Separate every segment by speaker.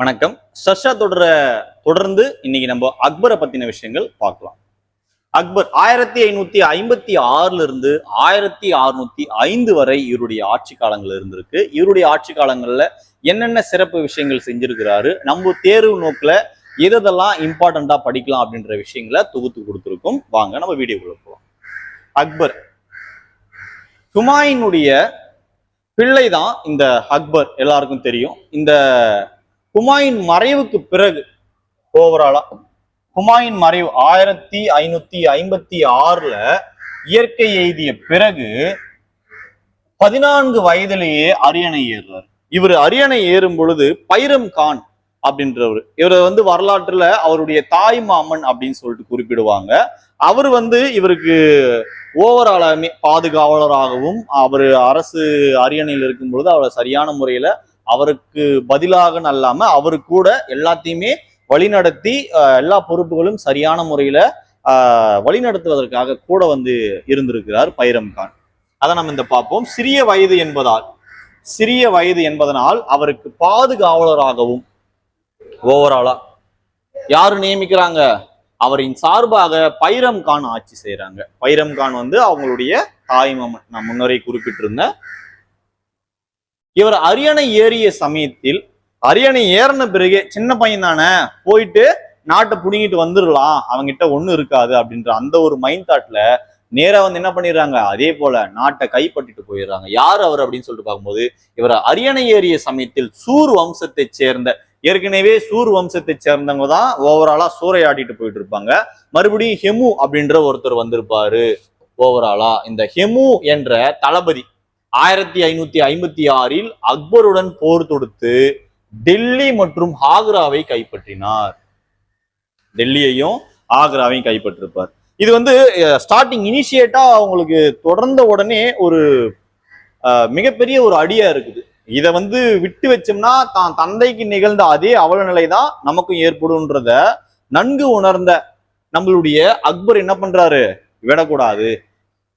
Speaker 1: வணக்கம். சர்ஷா தொடர தொடர்ந்து இன்னைக்கு நம்ம அக்பரை பத்தின விஷயங்கள் பார்க்கலாம். அக்பர் ஆயிரத்தி ஐநூத்தி ஐம்பத்தி ஆறுல இருந்து ஆயிரத்தி அறுநூத்தி ஐந்து வரை இவருடைய ஆட்சி காலங்கள் இருந்திருக்கு. இவருடைய ஆட்சி காலங்கள்ல என்னென்ன சிறப்பு விஷயங்கள் செஞ்சிருக்கிறாரு நம்ம தேர்வு நோக்கில் எதெல்லாம் இம்பார்ட்டண்டா படிக்கலாம் அப்படின்ற விஷயங்களை தொகுத்து கொடுத்துருக்கோம். வாங்க நம்ம வீடியோக்குள்ள போகலாம் அக்பர். ஹுமாயினுடைய பிள்ளை தான் இந்த அக்பர் எல்லாருக்கும் தெரியும். இந்த ஹுமாயின் மறைவுக்கு பிறகு ஓவராலா ஹுமாயூன் மறைவு ஆயிரத்தி ஐநூத்தி ஐம்பத்தி ஆறுல இயற்கை எய்திய பிறகு பதினான்கு வயதிலேயே அரியணை ஏறுறார். இவர் அரியணை ஏறும் பொழுது பைரம் கான் அப்படின்றவர். இவர் வந்து வரலாற்றுல அவருடைய தாய் மாமன் அப்படின்னு சொல்லிட்டு குறிப்பிடுவாங்க. அவர் வந்து இவருக்கு ஓவராலாமே பாதுகாவலராகவும் அவர் அரசு அரியணையில் இருக்கும் பொழுது அவரை சரியான முறையில அவருக்கு பதிலாக அல்லாம அவரு கூட எல்லாத்தையுமே வழிநடத்தி எல்லா பொறுப்புகளும் சரியான முறையில ஆஹ், வழிநடத்துவதற்காக கூட வந்து இருந்திருக்கிறார் பைரம் கான். அதை நம்ம இந்த பார்ப்போம். சிறிய வயது என்பதால் சிறிய வயது என்பதனால் அவருக்கு பாதுகாவலராகவும் ஓவராலா யாரு நியமிக்கிறாங்க? அவரின் சார்பாக பைரம் கான் ஆட்சி செய்யறாங்க பைரம் கான் வந்து அவங்களுடைய தாய் மாமன் நான் முன்னரே குறிப்பிட்டிருந்தேன் இவர் அரியணை ஏறிய சமயத்தில் அரியணை ஏறின பிறகு சின்ன பையன் தானே போயிட்டு நாட்டை புடுங்கிட்டு வந்துடலாம். அவங்கிட்ட ஒன்றும் இருக்காது அப்படின்ற அந்த ஒரு மைண்ட் தாட்ல நேரா வந்து என்ன பண்ணிடுறாங்க? அதே போல நாட்டை கைப்பற்றிட்டு போயிடுறாங்க. யார் அவர் அப்படின்னு சொல்லிட்டு பார்க்கும்போது இவர் அரியணை ஏறிய சமயத்தில் சூர் வம்சத்தை சேர்ந்த ஏற்கனவே சூர் வம்சத்தை சேர்ந்தவங்க தான் ஓவராலா சூறையாடிட்டு போயிட்டு இருப்பாங்க. மறுபடியும் ஹெமு அப்படின்ற ஒருத்தர் வந்திருப்பாரு ஓவராலா இந்த ஹெமு என்ற தளபதி ஆயிரத்தி ஐநூத்தி ஐம்பத்தி ஆறில் அக்பருடன் போர் தொடுத்து டெல்லி மற்றும் ஆக்ராவை கைப்பற்றினார். டெல்லியையும் ஆக்ராவையும் கைப்பற்றிருப்பார். இது வந்து ஸ்டார்டிங் இனிஷியேட்டா அவங்களுக்கு தொடர்ந்த உடனே ஒரு மிகப்பெரிய ஒரு அடியா இருக்குது. இதை வந்து விட்டு வச்சோம்னா தான் தந்தைக்கு நிகழ்ந்த அதே அவல நிலை தான் நமக்கும் ஏற்படும்ன்றத நன்கு உணர்ந்த நம்மளுடைய அக்பர் என்ன பண்றாரு? விடக்கூடாது.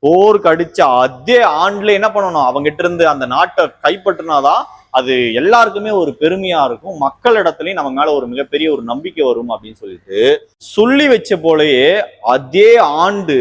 Speaker 1: போருக்கு அடிச்ச அதே ஆண்டுல என்ன பண்ணணும்? அவங்ககிட்ட இருந்து அந்த நாட்டை கைப்பற்றினாதான் அது எல்லாருக்குமே ஒரு பெருமையா இருக்கும். மக்களிடத்துலயும் நம்ம மேல ஒரு மிகப்பெரிய ஒரு நம்பிக்கை வரும் அப்படின்னு சொல்லிட்டு சொல்லி வச்ச போலயே அதே ஆண்டு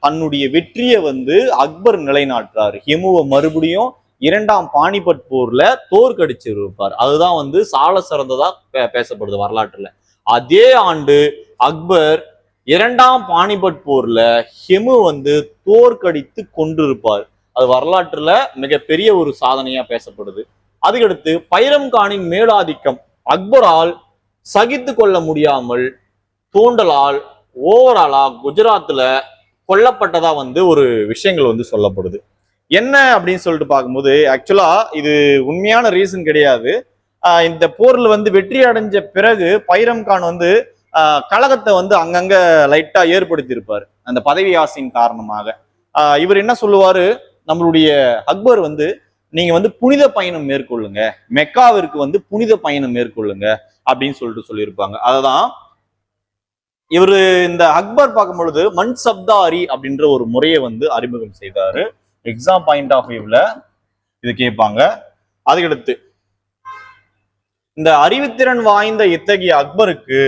Speaker 1: தன்னுடைய வெற்றியை வந்து அக்பர் நிலைநாட்டுறாரு. ஹிமுவை மறுபடியும் இரண்டாம் பானிபட் போர்ல தோற்கடிச்சு இருப்பார் அதுதான் வந்து சால சிறந்ததா பே- பேசப்படுது வரலாற்றுல. அதே ஆண்டு அக்பர் இரண்டாம் பாணிபட் போர்ல ஹெமு வந்து தோற்கடித்து கொண்டிருப்பார். அது வரலாற்றுல மிகப்பெரிய ஒரு சாதனையா பேசப்படுது. அதுக்கடுத்து பைரம் கானின் மேலாதிக்கம் அக்பரால் சகித்து கொள்ள முடியாமல் தூண்டலால் ஓவராலா குஜராத்ல கொல்லப்பட்டதா வந்து ஒரு விஷயங்கள் வந்து சொல்லப்படுது. என்ன அப்படின்னு சொல்லிட்டு பார்க்கும்போது ஆக்சுவலா இது உண்மையான ரீசன் கிடையாது. இந்த போர்ல வந்து வெற்றி அடைஞ்ச பிறகு பைரம் கான் வந்து கழகத்தை வந்து அங்கங்க லைட்டா ஏற்படுத்தியிருப்பார். அந்த பதவி ஆசையின் காரணமாக. ஆஹ் இவர் என்ன சொல்லுவாரு? நம்மளுடைய அக்பர் வந்து நீங்க வந்து புனித பயணம் மேற்கொள்ளுங்க. மெக்காவிற்கு வந்து புனித பயணம் மேற்கொள்ளுங்க அப்படின்னு சொல்லிட்டு சொல்லியிருப்பாங்க. அததான் இவர் இந்த அக்பர் பார்க்கும் பொழுது மண் சப்தாரி அப்படின்ற ஒரு முறையை வந்து அறிமுகம் செய்தாரு. எக்ஸாம் பாயிண்ட் ஆஃப் வியூல இது கேட்பாங்க. அதுக்கடுத்து இந்த அறிவுத்திறன் வாய்ந்த இத்தகைய அக்பருக்கு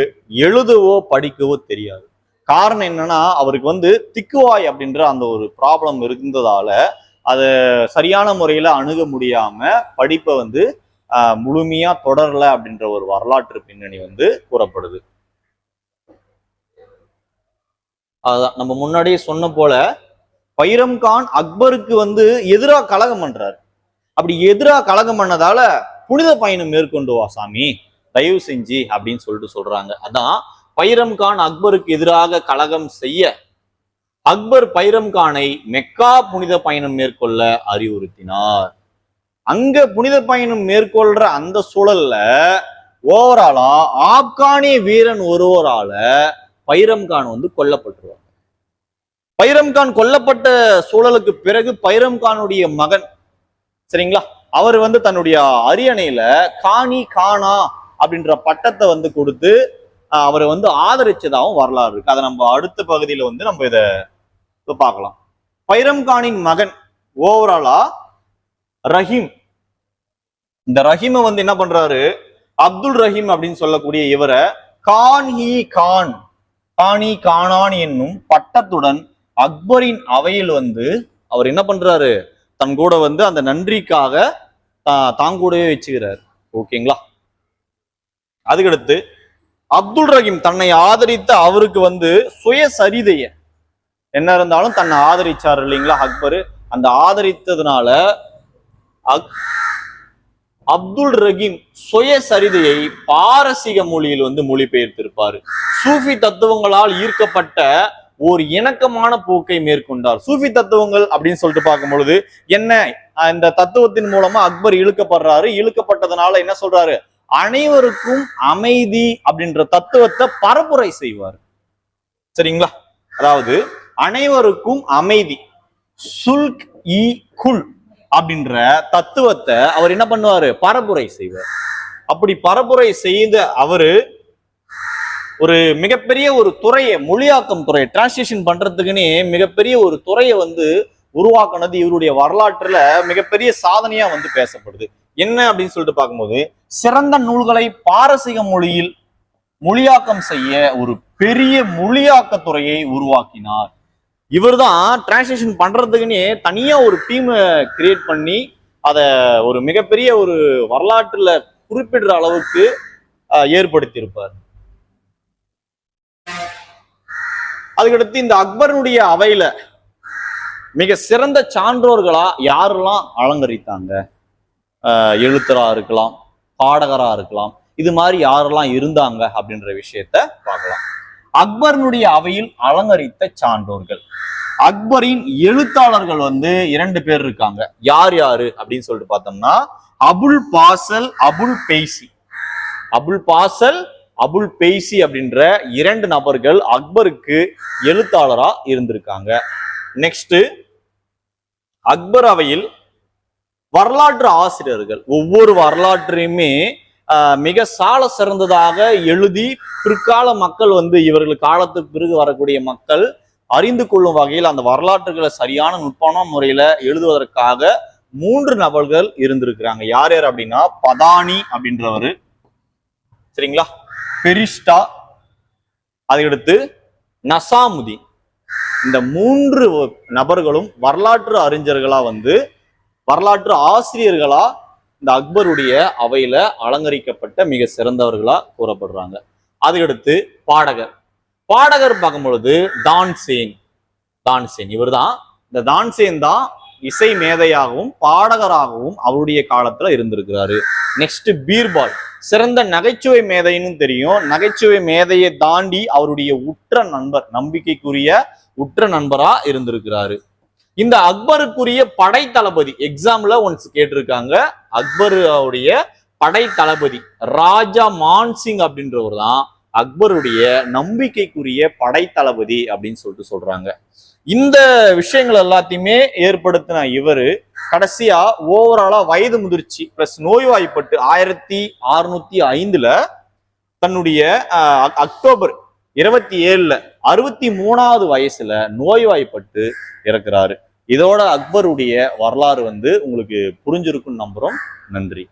Speaker 1: எழுதவோ படிக்கவோ தெரியாது. காரணம் என்னன்னா அவருக்கு வந்து திக்குவாய் அப்படின்ற அந்த ஒரு ப்ராப்ளம் இருந்ததால அதை சரியான முறையில அணுக முடியாம படிப்பை வந்து முழுமையா தொடரல அப்படின்ற ஒரு வரலாற்று பின்னணி வந்து கூறப்படுது. அதுதான் நம்ம முன்னாடியே சொன்ன போல பைரம் கான் அக்பருக்கு வந்து எதிராக கலகம் பண்றாரு. அப்படி எதிராக கலகம் பண்ணதால புனித பயணம் மேற்கொண்டு வா சாமி. தயவு செஞ்சு அப்படின்னு சொல்லிட்டு சொல்றாங்க. அதான் பைரம் கான் அக்பருக்கு எதிராக கலகம் செய்ய. அக்பர் பைரம் கானை மெக்கா புனித பயணம் மேற்கொள்ள அறிவுறுத்தினார். அங்க புனித பயணம் மேற்கொள்ற அந்த சூழல்ல ஓவராலா ஆப்கானிய வீரன் ஒருவரால பைரம்கான் வந்து கொல்லப்பட்டுருவார் பைரம் கான் கொல்லப்பட்ட சூழலுக்கு பிறகு பைரம்கானுடைய மகன் சரிங்களா? அவர் வந்து தன்னுடைய அரியணையில காணி கானா அப்படின்ற பட்டத்தை வந்து கொடுத்து அவரை வந்து ஆதரிச்சதாகவும் வரலாறு இருக்கு. அதை நம்ம அடுத்த பகுதியில வந்து நம்ம இதை பார்க்கலாம். பைரம் கானின் மகன் ஓவராலா ரஹீம். இந்த ரஹீமை வந்து என்ன பண்றாரு? அப்துல் ரஹீம் அப்படின்னு சொல்லக்கூடிய இவரை கான் ஹி கான் காணி கானான் என்னும் பட்டத்துடன் அக்பரின் அவையில் வந்து அவர் என்ன பண்றாரு? தன் கூட வந்து அந்த நன்றிக்காக தாங்கூடவே தான் கூடவே வச்சுக்கிறார். ஓகேங்களா? அதுக்கடுத்து அப்துல் ரஹீம் தன்னை ஆதரித்த அவருக்கு வந்து சுயசரிதைய என்ன இருந்தாலும் தன்னை ஆதரிச்சார் இல்லைங்களா அக்பர்? அந்த ஆதரித்ததுனால அக்- அப்துல் ரஹீம் சுயசரிதையை பாரசீக மொழியில் வந்து மொழிபெயர்த்திருப்பாரு. சூஃபி தத்துவங்களால் ஈர்க்கப்பட்ட ஒரு இணக்கமான போக்கை மேற்கொண்டார். சூஃபி தத்துவங்கள் அப்படின்னு சொல்லிட்டு பார்க்கும் பொழுது என்ன இந்த தத்துவத்தின் மூலமா அக்பர் இழுக்கப்படுறாரு. இழுக்கப்பட்டதுனால என்ன சொல்றாரு? அனைவருக்கும் அமைதி அப்படின்ற தத்துவத்தை பரப்புரை செய்வார். சரிங்களா? அதாவது அனைவருக்கும் அமைதி. சுல்க் இ குல் அப்படின்ற தத்துவத்தை அவர் என்ன பண்ணுவாரு? பரப்புரை செய்வார். அப்படி பரப்புரை செய்த அவரு ஒரு மிகப்பெரிய ஒரு துறையை மொழியாக்கம் துறையை டிரான்ஸ்லேஷன் பண்றதுக்குன்னே மிகப்பெரிய ஒரு துறையை வந்து உருவாக்குனது இவருடைய வரலாற்றுல மிகப்பெரிய சாதனையா வந்து பேசப்படுது. என்ன அப்படின்னு சொல்லிட்டு பார்க்கும்போது சிறந்த நூல்களை பாரசீக மொழியில் மொழியாக்கம் செய்ய ஒரு பெரிய மொழியாக்க துறையை உருவாக்கினார். இவர்தான் டிரான்ஸ்லேஷன் பண்றதுக்குன்னே தனியா ஒரு டீமை கிரியேட் பண்ணி அதை ஒரு மிகப்பெரிய ஒரு வரலாற்றுல குறிப்பிடுற அளவுக்கு அஹ், ஏற்படுத்தியிருப்பார். அதுக்கடுத்து இந்த அக்பருடைய அவையில மிக சிறந்த சான்றோர்களா யாரெல்லாம் அலங்கரித்தாங்க? எழுத்தரா இருக்கலாம் பாடகரா இருக்கலாம் இது மாதிரி யாரெல்லாம் இருந்தாங்க அப்படின்ற விஷயத்த பார்க்கலாம். அக்பரினுடைய அவையில் அலங்கரித்த சான்றோர்கள். அக்பரின் எழுத்தாளர்கள் வந்து இரண்டு பேர் இருக்காங்க. யார் யாரு அப்படின்னு சொல்லிட்டு பார்த்தோம்னா அபுல் பாசல் அபுல் பெய்சி அபுல் பாசல் அபுல் பெய்சி அப்படின்ற இரண்டு நபர்கள் அக்பருக்கு எழுத்தாளரா இருந்திருக்காங்க. நெக்ஸ்ட் அக்பர் அவையில் வரலாற்று ஆசிரியர்கள். ஒவ்வொரு வரலாற்றையுமே ஆஹ், மிக சால சிறந்ததாக எழுதி பிற்கால மக்கள் வந்து இவர்கள் காலத்துக்கு பிறகு வரக்கூடிய மக்கள் அறிந்து கொள்ளும் வகையில் அந்த வரலாற்றுகளை சரியான நுட்பமான முறையில எழுதுவதற்காக மூன்று நபர்கள் இருந்திருக்கிறாங்க. யார் யார் அப்படின்னா? பதானி அப்படின்றவர். சரிங்களா? பெரிஸ்டா அதையடுத்து நசாமுதீன். இந்த மூன்று நபர்களும் வரலாற்று அறிஞர்களா வந்து வரலாற்று ஆசிரியர்களா இந்த அக்பருடைய அவையில அலங்கரிக்கப்பட்ட மிக சிறந்தவர்களா கூறப்படுறாங்க. அதுக்கடுத்து பாடகர். பாடகர் பார்க்கும் பொழுது தான்சேன் தான்சேன் இவர்தான். இந்த தான்சேன் தான் இசை மேதையாகவும் பாடகராகவும் அவருடைய காலத்துல இருந்திருக்கிறாரு. நெக்ஸ்ட் பீர்பால். சிறந்த நகைச்சுவை மேதைன்னு தெரியும். நகைச்சுவை மேதையை தாண்டி அவருடைய உற்ற நண்பர் நம்பிக்கைக்குரிய உற்ற நண்பரா இருந்திருக்கிறாரு. இந்த அக்பருக்குரிய படை தளபதி எக்ஸாம்ல ஒன்ஸ் கேட்டிருக்காங்க. அக்பருடைய படை தளபதி ராஜா மான்சிங் அப்படின்றவர் தான் அக்பருடைய நம்பிக்கைக்குரிய படை தளபதி அப்படின்னு சொல்லிட்டு சொல்றாங்க. இந்த விஷயங்கள் எல்லாத்தையுமே ஏற்படுத்தின இவரு கடைசியா ஓவராலா வயது முதிர்ச்சி பிளஸ் நோய்வாய்ப்பட்டு ஆயிரத்தி அறுநூத்தி ஐந்துல தன்னுடைய அக்- அக்டோபர் இருபத்தி ஏழுல அறுபத்தி மூணாவது வயசுல நோய்வாய்ப்பட்டு இறக்குறாரு. இதோட அக்பருடைய வரலாறு வந்து உங்களுக்கு புரிஞ்சிருக்கும்னு நம்புறோம். நன்றி.